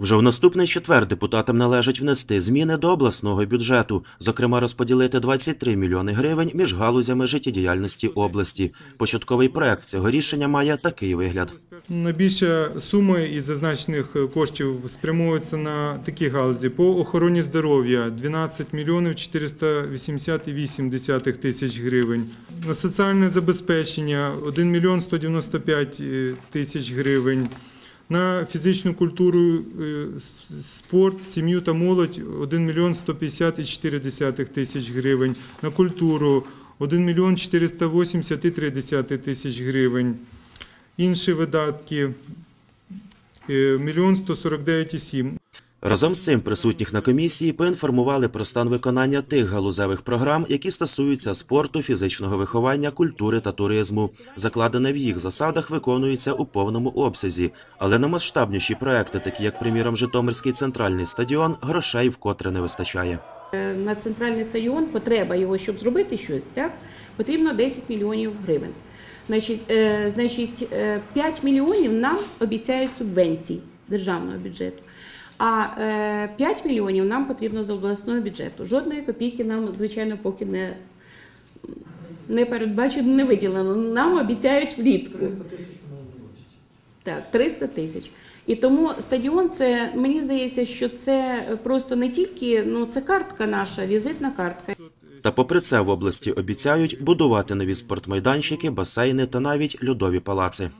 Вже в наступний четвер депутатам належить внести зміни до обласного бюджету, зокрема розподілити 23 мільйони гривень між галузями життєдіяльності області. Початковий проект цього рішення має такий вигляд. Найбільша сума із зазначених коштів спрямовується на такі галузі. По охороні здоров'я 12 мільйонів 488 десятих тисяч гривень. На соціальне забезпечення 1 мільйон 195 тисяч гривень. На фізичну культуру, е, спорт, сім'ю та молодь 1 мільйон 154 десятих тисяч гривень. На культуру 1 мільйон 483 десятих тисяч гривень. Інші видатки 1 мільйон 149,7. Разом з цим присутніх на комісії поінформували про стан виконання тих галузевих програм, які стосуються спорту, фізичного виховання, культури та туризму. Закладене в їх засадах виконується у повному обсязі, але на масштабніші проекти, такі як, приміром, Житомирський центральний стадіон, грошей вкотре не вистачає. Е, На центральний стадіон потреба його, щоб зробити щось, так, потрібно 10 мільйонів гривень. Значить, е, значить, е, 5 мільйонів нам обіцяють субвенцій державного бюджету. А е, 5 мільйонів нам потрібно з обласного бюджету. Жодної копійки нам, звичайно, поки не, не передбачено, не виділено. Нам обіцяють влітку. Так, 300 тисяч. І тому стадіон це мені здається, що це просто не тільки ну це картка наша, візитна картка. Та попри це в області обіцяють будувати нові спортмайданчики, басейни та навіть льодові палаци.